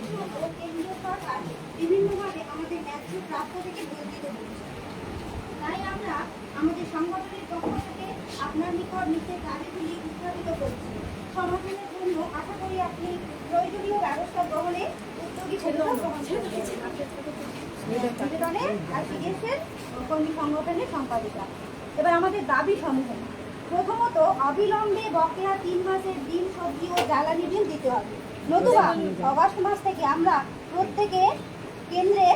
রাজ্য ও কেন্দ্রীয় সরকার বিভিন্নভাবে আমাদের ন্যায্য প্রাপ্য থেকে বঞ্চিত করছে তাই আমরা আমাদের সংগঠনের পক্ষ থেকে আপনার নিকট নিচের দাবিগুলি উত্থাপিত করছি সমাধানের জন্য আশা করি আপনি প্রয়োজনীয় ব্যবস্থা গ্রহণে উদ্যোগী ভূমিকা গ্রহণ নিবেদনে আর সিডিএসের কর্মী সংগঠনের সম্পাদিকা এবার আমাদের দাবি সমূহ। প্রথমত, অবিলম্বে বকেয়া তিন মাসের ডিম সবজি ও জ্বালানি বিল দিতে হবে। নতুবা অগাস্ট মাস থেকে আমরা প্রত্যেকে কেন্দ্রে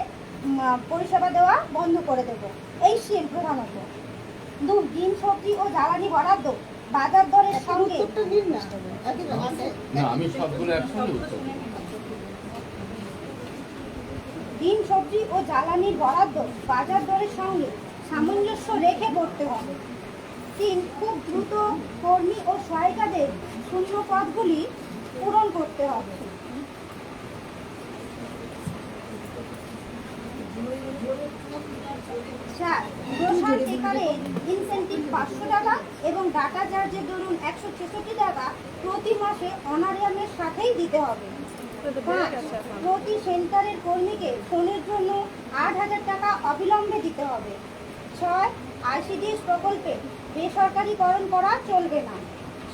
পরিষেবা দেওয়া বন্ধ করে দেব। এই সিম প্রধানত দুই ডিম সবজি ও জ্বালানি বরাদ্দ বাজার দরের সঙ্গে। ডিম সবজি ও জ্বালানির বরাদ্দ বাজার দরের সঙ্গে সামঞ্জস্য রেখে করতে হবে। তিন খুব দ্রুত কর্মী ও সহায়িকাদের শূন্য পদগুলি পূরণ করতে হবে। চার একারে ইনসেন্টিভ পাঁচশো টাকা এবং ডাটা দরুন একশো ছেষট্টি টাকা প্রতি মাসে অনারিয়ামের সাথেই দিতে হবে। প্রতি সেন্টারের কর্মীকে ফোনের জন্য আট হাজার টাকা অবিলম্বে দিতে হবে। ছয় আইসিডিএস প্রকল্পে বেসরকারিকরণ করা চলবে না।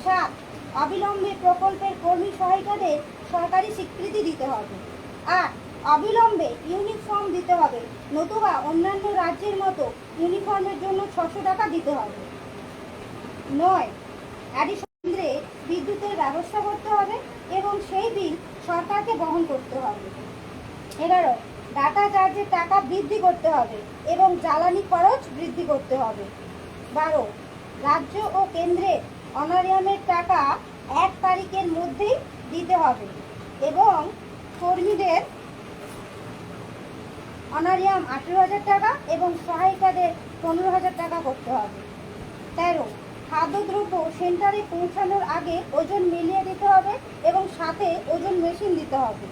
সাত অবিলম্বে প্রকল্পের কর্মী সহায়িকাদের সরকারি স্বীকৃতি দিতে হবে। আট অবিলম্বে ইউনিফর্ম দিতে হবে, নতুবা অন্যান্য রাজ্যের মতো ইউনিফর্মের জন্য ছশো টাকা দিতে হবে। নয় অ্যাডিশন বিদ্যুতের ব্যবস্থা করতে হবে এবং সেই বিল সরকারকে বহন করতে হবে। এগারো, ডাটা চার্জের টাকা বৃদ্ধি করতে হবে এবং জ্বালানি খরচ বৃদ্ধি করতে হবে। বারো, রাজ্য ও কেন্দ্রে অনারিয়ামের টাকা এক তারিখের মধ্যেই দিতে হবে এবং কর্মীদের অনারিয়াম আঠেরো হাজার টাকা এবং সহায়িকাদের পনেরো হাজার টাকা করতে হবে। তেরো, খাদ্যদ্রব্য সেন্টারে পৌঁছানোর আগে ওজন মিলিয়ে দিতে হবে এবং সাথে ওজন মেশিন দিতে হবে।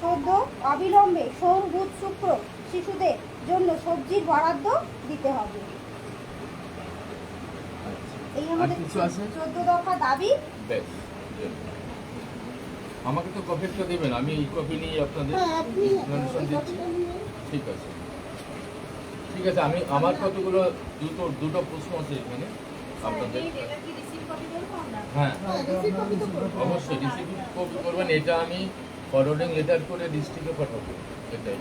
চোদ্দ, অবিলম্বে বুধ শুক্র শিশুদের জন্য সবজির বরাদ্দ দিতে হবে। এই আমাদের চোদ্দ দফা দাবি। বেশ বেশ। আমাকে তো কপিটা দেবেন আমি এই কপি নিয়ে আপনাদের দিচ্ছি। ঠিক আছে। ঠিক আছে আমি আমার কতগুলো দুটো দুটো প্রশ্ন আছে এখানে আপনাদের। হ্যাঁ। অবশ্যই রিসিভ কপি করবেন এটা আমি ফরওয়ার্ডিং লেটার করে ডিস্ট্রিক্টে পাঠাবো এটাই।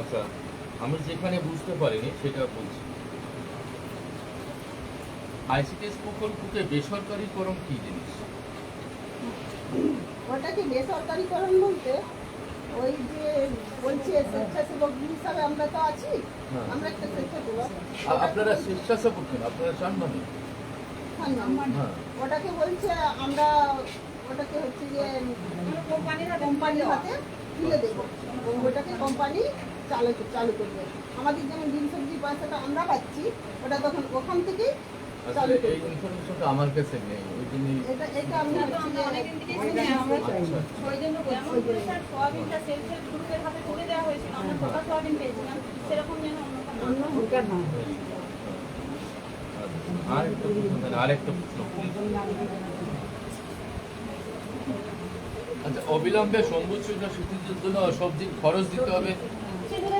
আচ্ছা আমি যেখানে বুঝতে পারিনি সেটা বলছি। আইসিটিএস প্রকল্পকে বেসরকারিকরণ কি জিনিস? ওটাকে বেসরকারিকরণ বলতে? ওই যে বলছে স্বেচ্ছাসেবক হিসাবে আমরা তো আছি হ্যাঁ। আমরা একটা স্বেচ্ছাসেবক। আপনারা স্বেচ্ছাসেবক কেন? আপনারা চান মানে হ্যাঁ, ওটাকে বলছে আমরা ওটাকে হচ্ছে যে কোম্পানির হাতে তুলে দেবো। ওটাকে কোম্পানি চালু চালু করবে। আমাদের যেমন ডিম সবজি পয়সাটা আমরা পাচ্ছি ওটা তখন ওখান থেকেই আসলে চালু এই করবে আমার কাছে নেই ওই জন্য এটা এটা আমরা হচ্ছে যে আমরা চাই আচ্ছা আচ্ছা অবিলম্বে জন্য সবজির খরচ দিতে হবে। সবজি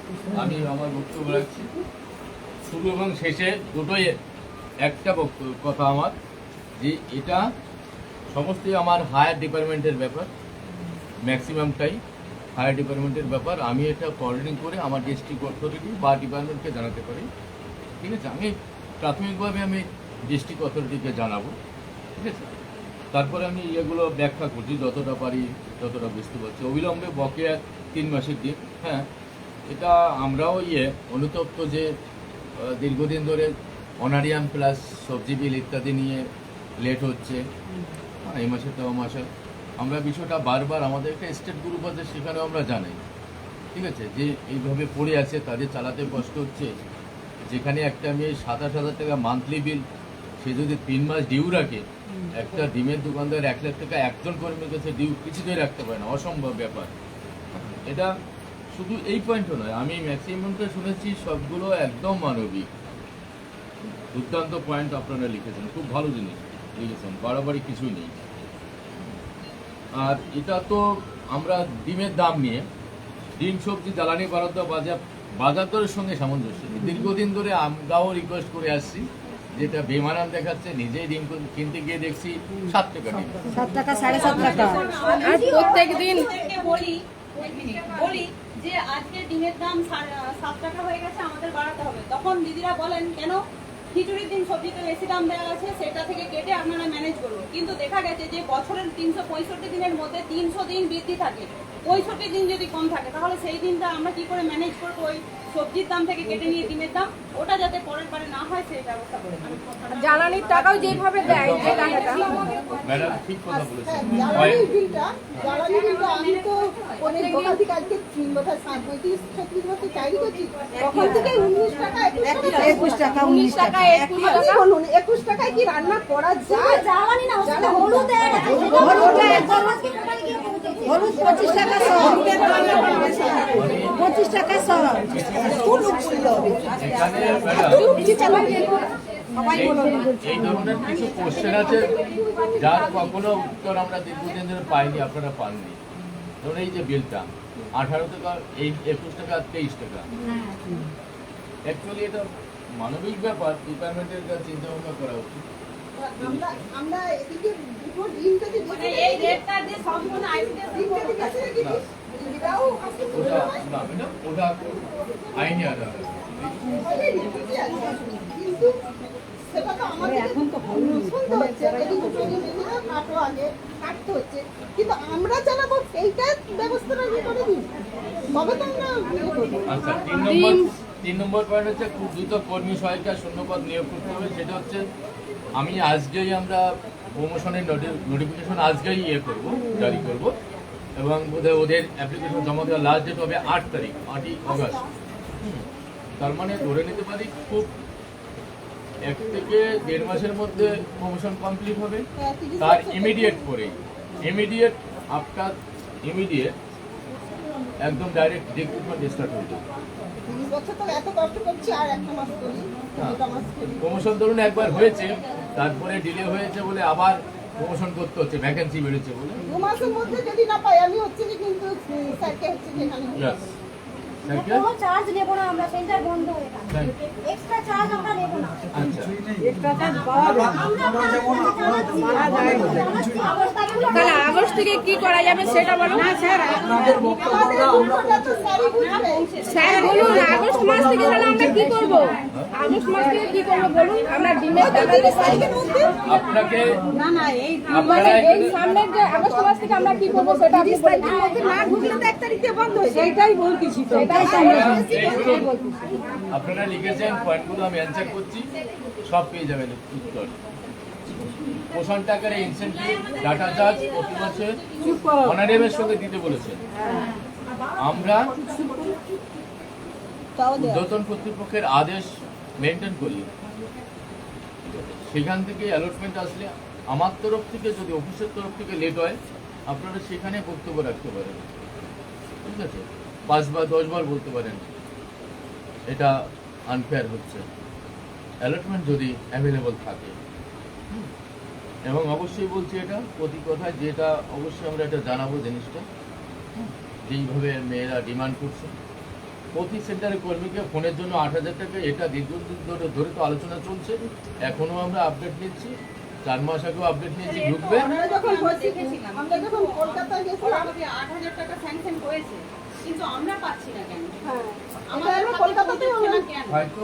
আমি আমার বক্তব্য রাখছি। শুরু এবং শেষে দুটোই একটা বক্তব্য, কথা আমার, যে এটা সমস্তই আমার হায়ার ডিপার্টমেন্টের ব্যাপার ম্যাক্সিমামটাই হায়ার ডিপার্টমেন্টের ব্যাপার। আমি এটা কোঅর্ডিনেট করে আমার ডিস্ট্রিক্ট অথরিটি বা ডিপার্টমেন্টকে জানাতে পারি। ঠিক আছে? আমি প্রাথমিকভাবে আমি ডিস্ট্রিক্ট অথরিটিকে জানাব। ঠিক আছে? তারপরে আমি এগুলো ব্যাখ্যা করছি, যতটা পারি, যতটা বুঝতে পারছি। অবিলম্বে বকেয়া তিন মাসের দিন হ্যাঁ? এটা আমরাও ইয়ে অনুতপ্ত যে দীর্ঘদিন ধরে অনারিয়াম প্লাস সবজি বিল ইত্যাদি নিয়ে লেট হচ্ছে। হ্যাঁ, এই মাসে তো মাসে। আমরা বিষয়টা বারবার আমাদের একটা স্টেট গ্রুপ আছে সেখানেও আমরা জানাই। ঠিক আছে? যে এইভাবে পড়ে আছে তাদের চালাতে কষ্ট হচ্ছে। যেখানে একটা মেয়ে সাতাশ হাজার টাকা মান্থলি বিল সে যদি তিন মাস ডিউ রাখে একটা ডিমের দোকানদার এক লাখ টাকা একজন কর্মীর কাছে ডিউ কিছুতেই রাখতে পারে না। অসম্ভব ব্যাপার। এটা শুধু এই পয়েন্টও নয় আমি ম্যাক্সিমামটা শুনেছি সবগুলো একদম মানবিক। দুর্দান্ত পয়েন্ট আপনারা লিখেছেন খুব ভালো জিনিস লিখেছেন বাড়াবাড়ি কিছুই নেই। আর এটা তো আমরা ডিমের দাম নিয়ে ডিম সবজি জ্বালানি বরাদ্দ বাজার বাজার দরের সঙ্গে সামঞ্জস্য নেই। দীর্ঘদিন ধরে আমরাও রিকোয়েস্ট করে আসছি যেটা বেমানান দেখাচ্ছে নিজেই ডিম কিনতে গিয়ে দেখছি সাত টাকা ডিম। সাত টাকা সাড়ে সাত টাকা। আর প্রত্যেক দিন বলি বলি যে আজকে ডিমের দাম সাত টাকা হয়ে গেছে, আমাদের বাড়াতে হবে। তখন দিদিরা বলেন, কেন? খিচুড়ির দিন সবজিতে বেশি দাম দেওয়া আছে, সেটা থেকে কেটে আপনারা ম্যানেজ করুন। কিন্তু দেখা গেছে যে বছরের তিনশো পঁয়ষট্টি দিনের মধ্যে তিনশো দিন বৃদ্ধি থাকে। পঁয়ষট্টি দিন যদি কম থাকে, তাহলে সেই দিনটা আমরা কি করে ম্যানেজ করব ওই সবজির দাম থেকে কেটে নিয়ে ডিমের দাম ওটা যাতে পরের বারে না হয় সেই ব্যবস্থা করে জ্বালানির টাকাও যেভাবে দেয় যে টাকাটা। ম্যাডাম ঠিক কথা বলেছেন। হ্যাঁ, জ্বালানি বিলটা জ্বালানি বিলটা আমি তো অনেক দোকান থেকে আজকে তিন বছর সাত পঁয়ত্রিশ ছত্রিশ বছর চাকরি করছি তখন থেকে উনিশ টাকা একুশ টাকা একুশ টাকা টাকা বলুন একুশ টাকায় কি রান্না করা যায়? জ্বালানি না হলুদ হলুদ পঁচিশ টাকা শ পঁচিশ টাকা শ এই- এই ধরনের কিছু কোশ্চেন আছে যার কখনো উত্তর আমরা দীর্ঘদিন ধরে পাইনি আপনারা পাননি। ধরুন এই যে বিলটা আঠারো টাকা এই একুশ টাকা আর তেইশ টাকা। অ্যাকচুয়ালি এটা মানবিক ব্যাপার ডিপার্টমেন্টের কাছে চিন্তা ভাবনা করা উচিত। ওটা না ম্যাডাম ওটা আইনি আধার কিন্তু সেটা তো আমাদের এখন তো শুনতে হচ্ছে। এদিকে চলে গেলে কাটো আগে কাটতে হচ্ছে। কিন্তু আমরা চালাবো সেইটা ব্যবস্থাটা করে দিই তবে তো আমরা আচ্ছা তিন নম্বর তিন নম্বর পয়েন্ট হচ্ছে খুব দ্রুত কর্মী সহায়িকা শূন্যপদ নিয়োগ করতে হবে। সেটা হচ্ছে, আমি আজকেই আমরা প্রমোশনের নোটিফিকেশন আজকেই ইয়ে করব, জারি করব এবং বোধহয় ওদের অ্যাপ্লিকেশন জমা দেওয়ার লাস্ট ডেট হবে আট তারিখ, আটই অগস্ট তার মানে ধরে নিতে পারি খুব এক থেকে দেড় মাসের মধ্যে প্রমোশন কমপ্লিট হবে। তার ইমিডিয়েট পরেই ইমিডিয়েট আফটার ইমিডিয়েট একদম ডাইরেক্ট রিক্রুটমেন্ট স্টার্ট হয়ে যাবে। বছর তো এত কষ্ট করছি আর একটা মাস করি দুটা মাস করি। প্রমোশন ধরুন একবার হয়েছে তারপরে ডিলে হয়েছে বলে আবার প্রমোশন করতে হচ্ছে ভ্যাকেন্সি বেড়েছে বলে। দু মাসের মধ্যে যদি না পাই আমি হচ্ছে যে কিন্তু স্যারকে হচ্ছে কোনো চার্জ নেব না আমরা সেন্টার বন্ধ। গেছে থ্যাংক এক্সট্রা চার্জ আমরা নেব না। তাহলে আগস্ট থেকে কি করা যাবে সেটা বলো। না স্যার আমাদের দুঃখটা তো স্যার বলুন আগস্ট মাস থেকে তাহলে আমরা কি করব? আপনাকে আপনারা এই সামনের যে আগস্ট মাস থেকে আমরা কি করব সেটা আপনি বলে দিন। না ঢুকলে তো এক তারিখে বন্ধ যায়। সেইটাই বলতেছি তো। সেটাই এই শুনুন, আপনারা লিখেছেন পয়েন্টগুলো আমি অ্যান্সার করছি সব পেয়ে যাবেন উত্তর। পোষণ টাকার ইনসেন্টিভ ডাটা চার্জ প্রতি মাসে অনারেবের সঙ্গে দিতে বলেছেন। আমরা তাও কর্তৃপক্ষের আদেশ মেনটেন করি। সেখান থেকে অ্যালটমেন্ট আসলে আমার তরফ থেকে যদি অফিসের তরফ থেকে লেট হয়, আপনারা সেখানে বক্তব্য রাখতে পারেন। ঠিক আছে? পাঁচবার দশবার বলতে পারেন। এটা আনফেয়ার হচ্ছে। অ্যালটমেন্ট যদি অ্যাভেলেবল থাকে। এবং অবশ্যই বলছি এটা, প্রতি কথায় যেটা অবশ্যই আমরা এটা জানাব জিনিসটা। যেইভাবে মেয়েরা ডিমান্ড করছে। প্রতি সেন্টারে কর্মীকে ফোনের জন্য আট হাজার টাকা এটা দীর্ঘদিন ধরে ধরে তো আলোচনা চলছে। এখনও আমরা আপডেট নিচ্ছি। চার মাস আগেও আপডেট নিয়েছি ঢুকবে। হ্যাঁ। হয়তো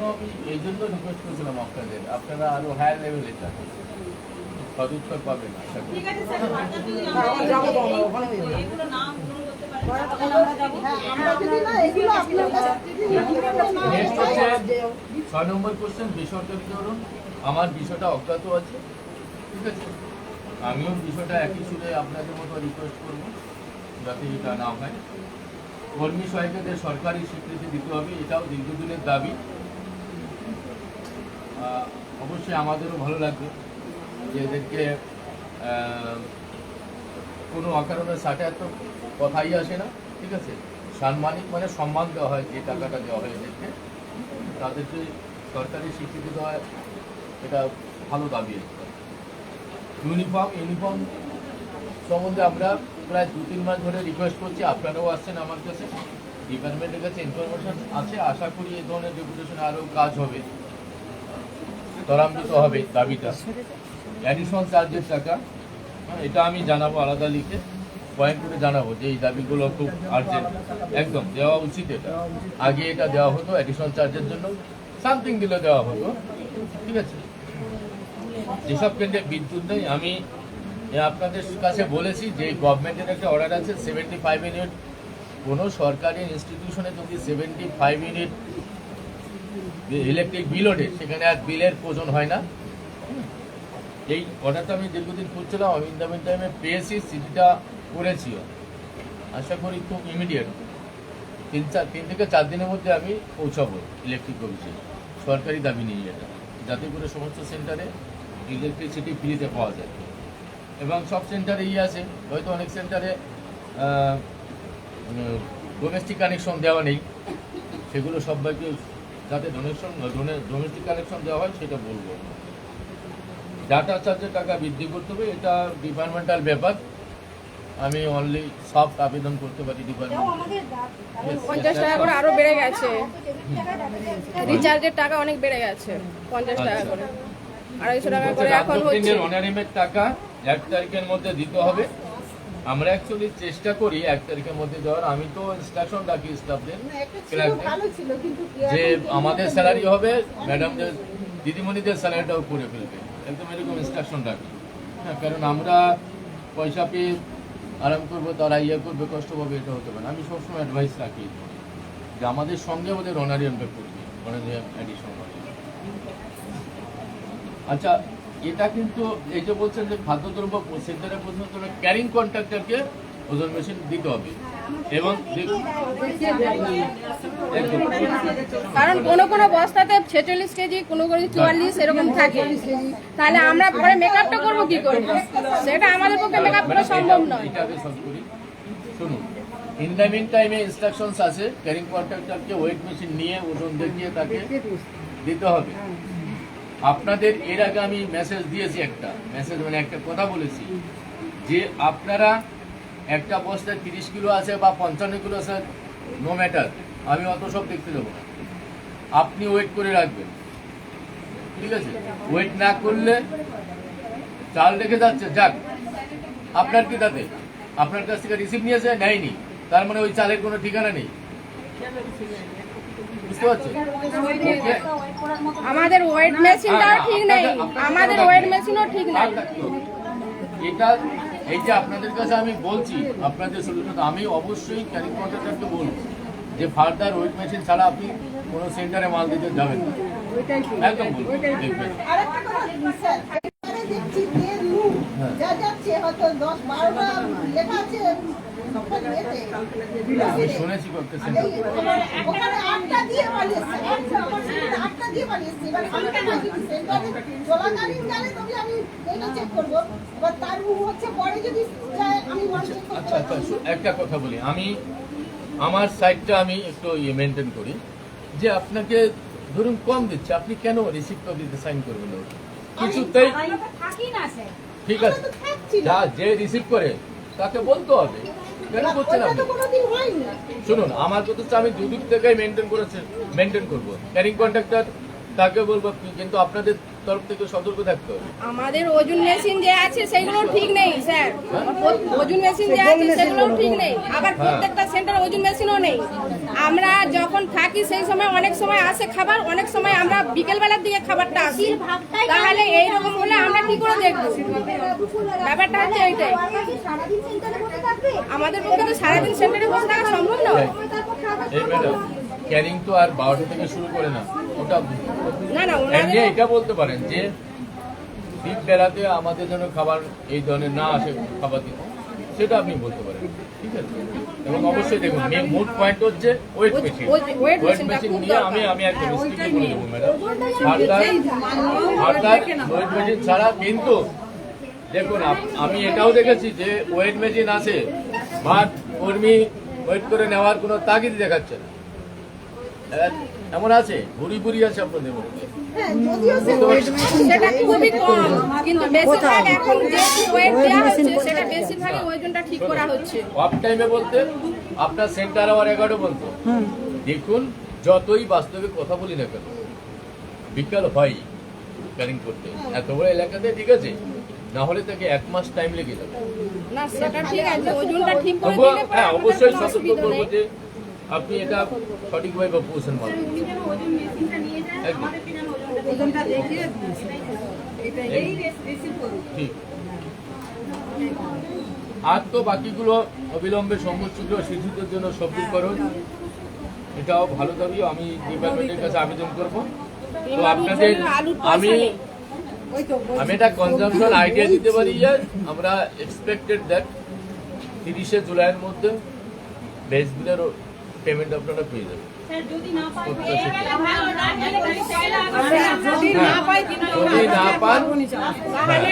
জন্য আমি এই জন্য রিকোয়েস্ট করেছিলাম আপনাদের আপনারা আরও হায়ার লেভেলে যান সদুত্তর পাবেন আশা করি হ্যাঁ, ছয় নম্বর কোশ্চেন বেসরকারি ধরুন আমার বিষয়টা অজ্ঞাত আছে ঠিক আছে আমিও বিষয়টা একই সুরে আপনাদের মতো রিকোয়েস্ট করব যাতে এটা না হয় কর্মী সহায়িকাদের সরকারি স্বীকৃতি দিতে হবে এটাও দীর্ঘদিনের দাবি অবশ্যই আমাদেরও ভালো লাগবে যে এদেরকে কোনো অকারণে সাথে এত কথাই আসে না, ঠিক আছে? সাম্মানিক মানে সম্মান দেওয়া হয়, যে টাকাটা দেওয়া হয় এদেরকে। তাদেরকে সরকারি স্বীকৃতি দেওয়া এটা ভালো দাবি ইউনিফর্ম ইউনিফর্ম সম্বন্ধে আমরা প্রায় দু, তিন মাস ধরে রিকোয়েস্ট করছি, আপনারাও আসছেন আমার কাছে। ডিপার্টমেন্টের কাছে ইনফরমেশন আছে, আশা করি এই ধরনের ডেপুটেশনে আরও কাজ হবে। ত্বরান্বিত হবে দাবিটা। অ্যাডিশনাল চার্জের টাকা। হ্যাঁ, এটা আমি জানাব আলাদা লিখে পয়েন্ট করে জানাব যে এই দাবিগুলো খুব আর্জেন্ট একদম দেওয়া উচিত এটা। আগে এটা দেওয়া হতো অ্যাডিশনাল চার্জের জন্য। সামথিং দিলে দেওয়া হতো। ঠিক আছে? যেসব কেন্দ্রে বিদ্যুৎ নেই আমি আপনাদের কাছে বলেছি যে গভর্নমেন্টের একটা অর্ডার আছে সেভেন্টি ফাইভ ইউনিট কোনো সরকারি ইনস্টিটিউশনে যদি seventy five unit electric bill ওঠে, সেখানে আর বিলের প্রয়োজন হয় না। এই অর্ডারটা আমি দীর্ঘদিন খুঁজছিলাম, আমি ইন্দামিন টাইমে পেয়েছি সিটিটা করেছিও। আশা করি খুব ইমিডিয়েট তিন চার, তিন থেকে চার দিনের মধ্যে আমি পৌঁছাবো ইলেকট্রিক অফিসে সরকারি দাবি নিয়ে এটা। যাতে করে সমস্ত সেন্টারে ইলেকট্রিসিটি ফ্রিতে পাওয়া যায়। এবং সব সেন্টারে ইয়ে আছে। হয়তো অনেক সেন্টারে ডোমেস্টিক কানেকশন দেওয়া নেই। সেগুলো সবাইকে যাতে ডোনেশন ডোমেস্টিক কানেকশন দেওয়া হয় সেটা বলব। ডাটা চার্জের টাকা বৃদ্ধি করতে হবে এটা ডিপার্টমেন্টাল ব্যাপার। আমি অনলি সফট আবেদন করতে পারি ডিপার্টমেন্ট পঞ্চাশ টাকা করে আরও বেড়ে গেছে। রিচার্জের টাকা অনেক বেড়ে গেছে পঞ্চাশ টাকা করে। আড়াইশো টাকা করে এখন হচ্ছে। অনারিমের টাকা এক তারিখের মধ্যে দিতে হবে। আমরা অ্যাকচুয়ালি চেষ্টা করি এক তারিখের মধ্যে দেওয়ার। আমি তো ইনস্ট্রাকশন রাখি স্টাফদের যে আমাদের স্যালারি হবে ম্যাডামদের দিদিমণিদের স্যালারিটাও করে ফেলবে। একদম এরকম ইনস্ট্রাকশন রাখি। হ্যাঁ কারণ আমরা পয়সা পেয়ে আরাম করব তারা ইয়ে করবে কষ্ট পাবে এটা হতে পারে। আমি সবসময় অ্যাডভাইস রাখি যে আমাদের সঙ্গে ওদের অনারিয়ামটা করবে অনারিয়াম অ্যাডিশন আচ্ছা এটা কিন্তু এই যে বলছেন যে খাদ্যদ্রব্য সেন্টারে পর্যন্ত ক্যারিং কন্ট্রাক্টরকে ওজন মেশিন দিতে হবে। এবং কারণ কোনো কোনো বস্তাতে ছেচল্লিশ কেজি কোনো কোনো চুয়াল্লিশ এরকম থাকে। তাহলে আমরা পরে মেকআপটা করব কি করে? সেটা আমাদের পক্ষে মেকআপ করা সম্ভব নয়। শুনুন ইন দ্য মিন টাইমে ইনস্ট্রাকশনস আছে ক্যারিং কন্ট্রাক্টরকে ওয়েট মেশিন নিয়ে ওজন দেখিয়ে তাকে দিতে হবে। আপনাদের এর আগে আমি মেসেজ দিয়েছি একটা। মেসেজ মানে একটা কথা বলেছি। যে আপনারা একটা বস্তায় তিরিশ কিলো আছে বা পঞ্চান্ন কিলো আছে নো ম্যাটার আমি অত সব দেখতে দেবো না। আপনি ওয়েট করে রাখবেন। ঠিক আছে? ওয়েট না করলে চাল রেখে যাচ্ছে, যাক। আপনার কি তাতে? আপনার কাছ থেকে রিসিভ নিয়েছে, নেয়নি। তার মানে ওই চালের কোনো ঠিকানা নেই? আমাদের ওয়েট মেশিনটাও ঠিক নেই। আমাদের ওয়েট মেশিনও ঠিক নেই। এটা এই যে আপনাদের কাছে আমি বলছি আপনাদের সলিউশন আমি অবশ্যই ক্যারিং কন্ট্রাক্টরকে বলব যে ফার্দার ওয়েট মেশিন ছাড়া আপনি কোনো সেন্টারে মাল দিতে যাবেন না। একদম বলব আমি শুনেছি করতে আচ্ছা আচ্ছা একটা কথা বলি। আমি আমার সাইডটা আমি একটু ইয়ে মেনটেন করি যে আপনাকে ধরুন কম দিচ্ছে আপনি কেন রিসিপ্টটা দিতে সাইন করবেন? কিছুতেই ঠিক আছে। যা যে রিসিভ করে তাকে বলতে হবে। কেন হয়নি। শুনুন আমার কথা হচ্ছে আমি দুদিক থেকে মেনটেন করেছি মেনটেন করব। ক্যারিং কন্ট্রাক্টর তাকে বলব কিন্তু আপনাদের তরফ থেকে সতর্ক থাকতে হবে। আমাদের ওজন মেশিন যে আছে সেগুলো ঠিক নেই স্যার। ওজন মেশিন যে আছে সেগুলো ঠিক নেই। আবার প্রত্যেকটা সেন্টারে ওজন মেশিনও নেই। আমরা যখন থাকি সেই সময় অনেক সময় আসে খাবার অনেক সময় আমরা বিকেল বেলার দিকে খাবারটা আসি। তাহলে এইরকম হলে আমরা কি করে দেখব? ব্যাপারটা হচ্ছে এইটাই। আমাদের পক্ষে তো সারাদিন সেন্টারে বসে থাকা সম্ভব নয়। তারপর খাবার এই ম্যাডাম ক্যারিং তো আর বারোটা থেকে শুরু করে না। ওটা না না এমনি এটা বলতে পারেন যে ঠিক বেলাতে আমাদের জন্য খাবার এই ধরনের না আসে খাবার দিতে। সেটা আপনি বলতে পারেন ঠিক আছে? এবং অবশ্যই দেখুন মেন মোট পয়েন্ট হচ্ছে ওয়েট মেশিন ওয়েট মেশিন নিয়ে আমি আমি একটা মিস্ত্রিকে বলে দেবো ম্যাডাম ওয়েট মেশিন ছাড়া কিন্তু দেখুন আমি এটাও দেখেছি যে ওয়েট মেশিন আছে বাট কর্মী ওয়েট করে নেওয়ার কোনো তাগিদ দেখাচ্ছে না। এমন আছে? ভুরি ভুরি আছে আপনাদের মধ্যে? হ্যাঁ যদিও সে সেটা খুবই কম কিন্তু বেশিরভাগ এখন যে ওয়েট দেওয়া হচ্ছে সেটা বেশিরভাগই ওজনটা ঠিক করা হচ্ছে। অফ টাইমে বলতে আপনার সেন্টার আওয়ার এগারো বলতো দেখুন যতই বাস্তবে কথা বলি না কেন বিকাল হয় প্ল্যানিং করতে। এত বড় এলাকাতে ঠিক আছে? না হলে তাকে এক মাস টাইম লেগে যাবে। না সেটা ঠিক আছে ওজনটা ঠিক করে দিলে হ্যাঁ অবশ্যই সতর্ক করব যে আপনি এটা সঠিকভাবে পৌঁছান করুন। ঠিক। আর তো বাকিগুলো অবিলম্বে সম্মুখীন শিশুদের জন্য সবজিকরণ এটাও ভালো দাবি আমি ডিপার্টমেন্টের কাছে আবেদন করব। তো আপনাদের আমি আমি এটা কনজামশন আইডিয়া দিতে পারি যে আমরা এক্সপেক্টেড দ্যাট তিরিশে জুলাইয়ের মধ্যে ভেজগুলোর পেমেন্ট আপনারা পেয়ে যাবেন। যদি না পাই সত্তর সেকেন্ড। আমরা যদি না পাই কিন্তু যদি না পান তাহলে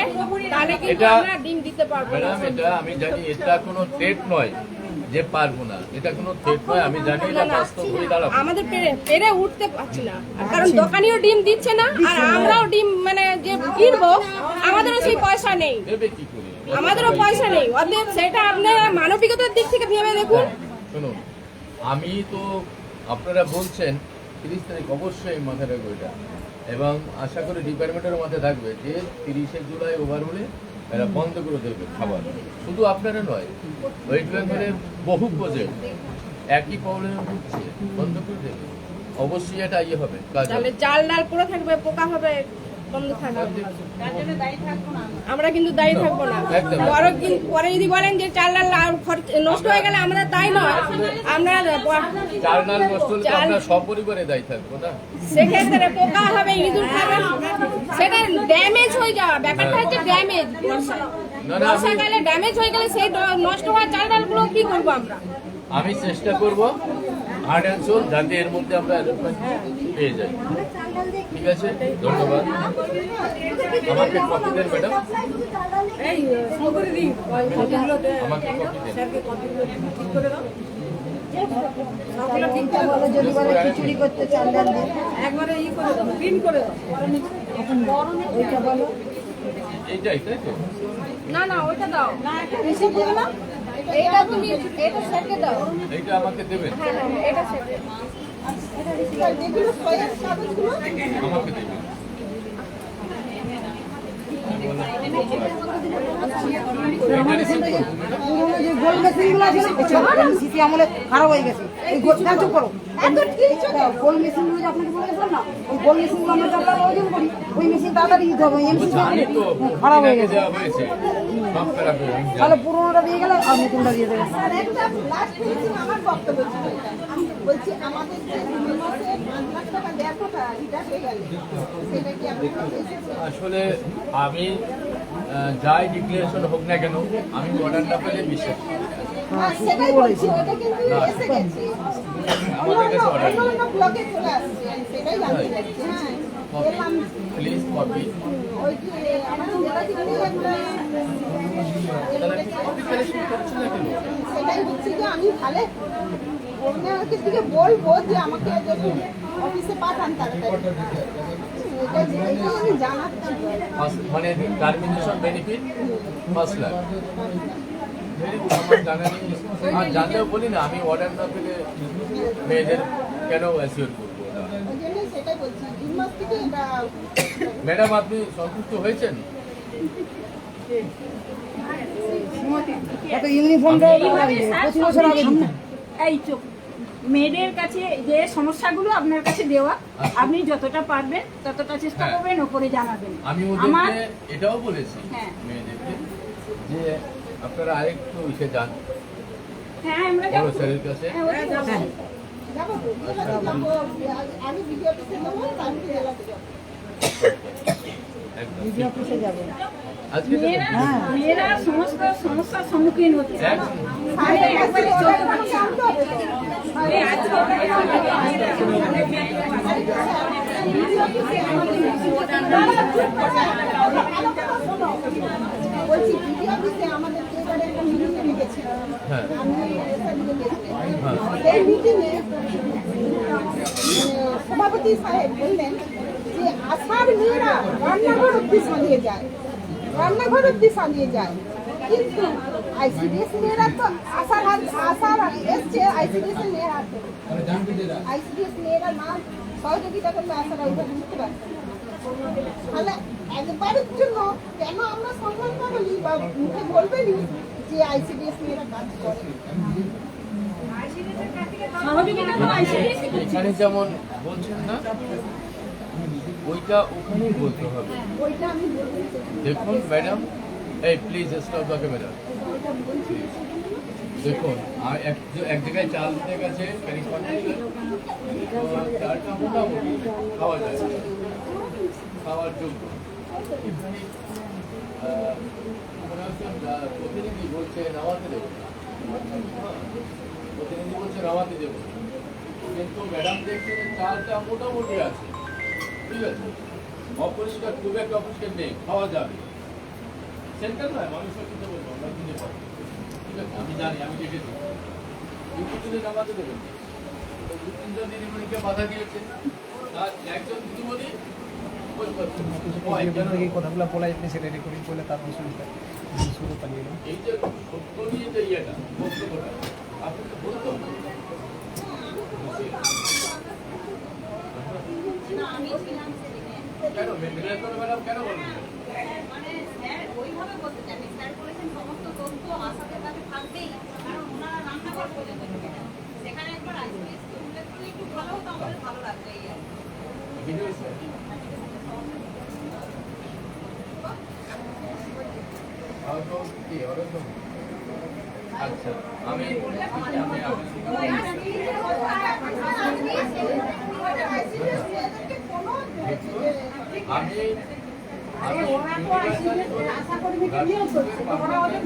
তাহলে কিন্তু এটা- আমরা ডিম দিতে পারব না। ম্যাডাম এটা আমি জানি এটা কোনো থ্রেট নয় যে পারব না। এটা কোনো থ্রেট নয় আমি জানি এটা বাস্তব হয়ে দাঁড়াবো। আমাদের পেরে পেরে উঠতে পারছি না। আর কারণ দোকানিও ডিম দিচ্ছে না আর আমরাও ডিম মানে যে কিনবো আমাদেরও সেই পয়সা নেই। দেবে কি করে? আমাদেরও পয়সা নেই। অতএব সেটা আপনারা মানবিকতার দিক থেকে ভেবে দেখুন। শুনুন। আমি তো আপনারা বলছেন তিরিশ তারিখ অবশ্যই মাথায় রাখব এটা। এবং আশা করি ডিপার্টমেন্টের মাথায় থাকবে যে তিরিশে জুলাই ওভার হলে এরা বন্ধ করে দেবে খাবার। শুধু আপনারা নয় ওয়েস্ট বেঙ্গলের বহু প্রজেক্ট একই প্রবলেম হচ্ছে বন্ধ করে দেবে। অবশ্যই এটা ইয়ে হবে চাল ডাল পড়ে থাকবে পোকা হবে। বন্ধ থাকবে। তার জন্য দায়ী থাকব না আমরা। কিন্তু দায়ী থাকব না। পরে পরে যদি বলেন যে চাল ডাল আর খরচ- নষ্ট হয়ে গেলে আমরা তাই নয়। আমরা ব- চার নষ্ট হলে আমরা সপরিবারে দায়ী থাকব না? সেক্ষেত্রে পোকা হবে ইঁদুর খাবে। সেটা ড্যামেজ হয়ে যাওয়া। ব্যাপারটা হচ্ছে ড্যামেজ না, না, আমি- বর্ষাকালে ড্যামেজ হয়ে গেলে সেই নষ্ট হওয়া চাল ডালগুলো কি করব আমরা? আমি চেষ্টা করব হার্ড অ্যান্ড সোল যাতে এর মধ্যে আমরা পেয়ে যাই। ঠিক আছে, ধন্যবাদ। আমাকে কপি দেন, ম্যাডাম। আমাকে কপি দেন। এইটাই, তাই তো? না না ওইটা দাও দাও এইটা আমাকে দেবেন। হ্যাঁ হ্যাঁ খারাপ হয়ে গেছে করো গোল মেশিনগুলো যে আপনাকে বলে গেছিলাম না ওই গোল করি ওই মেশিন তাড়াতাড়ি দিতে হবে খারাপ হয়ে গেছে তাহলে পুরোনোটা দিয়ে গেলে আর নতুনটা দিয়ে দেবে বলছি আমাদের যে দুই মাসে পাঁচ লাখ টাকা দেওয়ার কথা এটা হয়ে গেল। সেটা কি আপনার আসলে আমি যাই ডিক্লারেশন হোক না কেন আমি অর্ডারটা পেলে বিশ্বাস সেটাই বলছি ওটা কিন্তু এসে গেছে। আমাদের কাছে অর্ডার অন্য অন্য ব্লকে চলে আসছে আমি সেটাই জানতে চাইছি হ্যাঁ প্লিজ কপি ওই যে আমাদের জেলা থেকে এগুলো তাহলে কপি কালেকশন করছেন না কেন? সেটাই হচ্ছে যে আমি তাহলে ওনাকে বলব যে আমাকে অফিসে পাঠান তাড়াতাড়ি। আমি মানে টার্মিনেশন বেনিফিট পাঁচ লাখ আমার জানা নেই আর জানলেও বলি না আমি অর্ডার না পেলে মেয়েদের কেন অ্যাসিওর করব ম্যাডাম আপনি সন্তুষ্ট হয়েছেন? এত ইউনিফর্মটা পঁচিশ বছর আগে এই চোখ মেয়েদের কাছে যে সমস্যাগুলো আপনার কাছে দেওয়া আপনি যতটা পারবেন ততটা চেষ্টা হ্যাঁ। করবেন ওপরে জানাবেন। আমি আমার এটাও বলেছি হ্যাঁ। মেয়েদেরকে যে আপনারা আরেকটু ইসে যান। হ্যাঁ আমরা যাব। স্যারের কাছে। হ্যাঁ, যাব। যাব আমি বিডিও অফিসে যাব। বিডি অফিসে যাব। মেয়েরা সমস্ত সমস্যার সম্মুখীন হচ্ছে বলছি অফিসে এবারে একটা হ্যাঁ আমি হ্যাঁ এই মিটিংয়ে সভাপতি সাহেব বললেন যে আশার মেয়েরা রান্নাঘর অব্দি সাজিয়ে যায় রান্নাঘর অব্দি সাজিয়ে যায়। কিন্তু আইসিডিএস মেয়েরা তো আশার হাত আশার এসছে আইসিডিএস এর মেয়ের হাতে আইসিডিএস মেয়েরা না সহযোগিতা করলে আশারা ওইভাবে বুঝতে পারছে তাহলে একবারের জন্য কেন আমরা সম্মান না বলি বা মুখে বলবেনই যে আইসিডিএস মেয়েরা কাজ করে? যেমন বলছেন না ওইটা ওখানেই বলতে হবে। দেখুন ম্যাডাম এই প্লিজ স্টপ দ্য ক্যামেরা দেখুন আর এক এক জায়গায় চাল দিতে গেছে চালটা মোটামুটি খাওয়া যায়। খাওয়ার যোগ্য। প্রতিনিধি বলছে নামাতে দেবো। প্রতিনিধি বলছে নামাতে দেবো। কিন্তু ম্যাডাম দেখছে যে চালটা মোটামুটি আছে। ঠিক আছে। অপরিষ্কার খুব একটা অপরিষ্কার নেই খাওয়া যাবে। সেন্টার নয় মানুষের কিনতে বলব আমরা কিনে পাবো ঠিক আছে আমি জানি আমি দেখেছি তিনি নামাতে দেবেন। দু তিনজন দিদিমণিকে বাধা দিয়েছে। আর একজন দিদিমণি কথাগুলো বলা আপনি সেটা রেকর্ডিং করলে তারপর শুনতে শুরু পালিয়ে গেল এই যে সত্য নিয়ে যে ইয়েটা আপনি তো বলতে সেখানে একবার আইসিএস একটু ভালো হতো আমাদের ভালো লাগবে আচ্ছা আমি আমি আমি আমি আশা কর্মীকে নিয়োগ করছে তো ওরা ওদের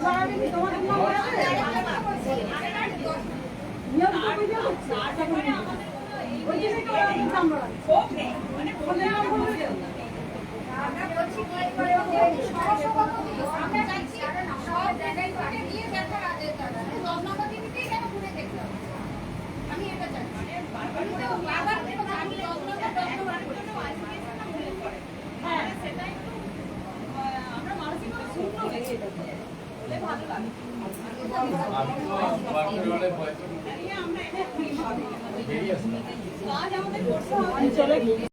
কাজ আমাদের করতে হবে